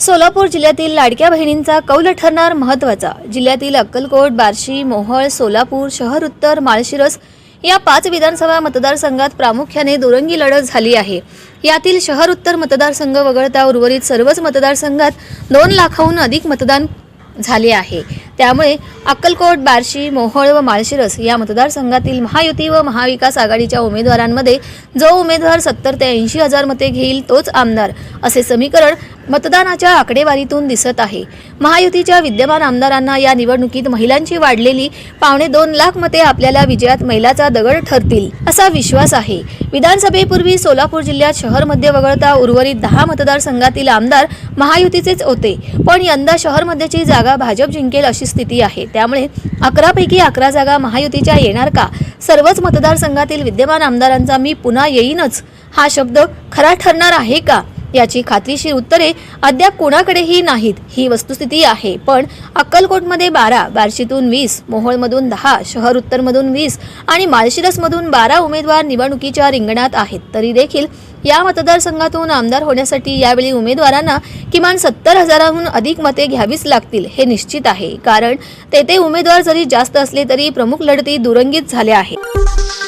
सोलापूर जिल्ह्यातील लाडक्या बहिणींचा कौल ठरणार महत्त्वाचा जिल्ह्यातील अक्कलकोट बार्शी मोहळ सोलापूर शहर उत्तर माळशिरस या पाच विधानसभा मतदारसंघात प्रामुख्याने दुरंगी लढत झाली आहे. यातील शहर उत्तर मतदारसंघ वगळता उर्वरित सर्वच मतदारसंघात दोन लाखाहून अधिक मतदान झाले आहे. त्यामुळे अक्कलकोट बार्शी मोहोळ व माळशिरस या मतदारसंघातील महायुती व महाविकास आघाडीच्या उमेदवारांमध्ये जो उमेदवार सत्तर ते ऐंशी हजार मते घेईल तोच आमदार. असे समीकरण मतदानाच्या आकडेवारीतून दिसत आहे. महायुतीच्या विद्यमान आमदारांना या निवडणुकीत महिलांची वाढलेली पावणे दोन लाख मते आपल्याला विजयात मैलाचा दगड ठरतील असा विश्वास आहे. विधानसभेपूर्वी सोलापूर जिल्ह्यात शहरमध्ये वगळता उर्वरित दहा मतदारसंघातील आमदार महायुतीचेच होते. पण यंदा शहरमध्येची जागा भाजप जिंकेल अशी स्थिती आहे. त्यामुळे अकरापैकी अकरा जागा महायुतीच्या येणार का? सर्वच मतदारसंघातील विद्यमान आमदारांचा मी पुन्हा येईनच हा शब्द खरा ठरणार आहे का? याची खात्रीशीर उत्तरे अद्याप कोणाकडेही नाहीत. ही वस्तुस्थिती आहे. पण अक्कलकोटमध्ये बारा बार्शीतून वीस मोहोळमधून दहा शहर उत्तरमधून वीस आणि माळशिरसमधून बारा उमेदवार निवडणुकीच्या रिंगणात आहेत. तरी देखील या मतदारसंघातून आमदार होण्यासाठी यावेळी उमेदवारांना किमान सत्तर हजाराहून अधिक मते घ्यावीच लागतील हे निश्चित आहे. कारण तेथे उमेदवार जरी जास्त असले तरी प्रमुख लढती दुरंगीत झाल्या आहेत.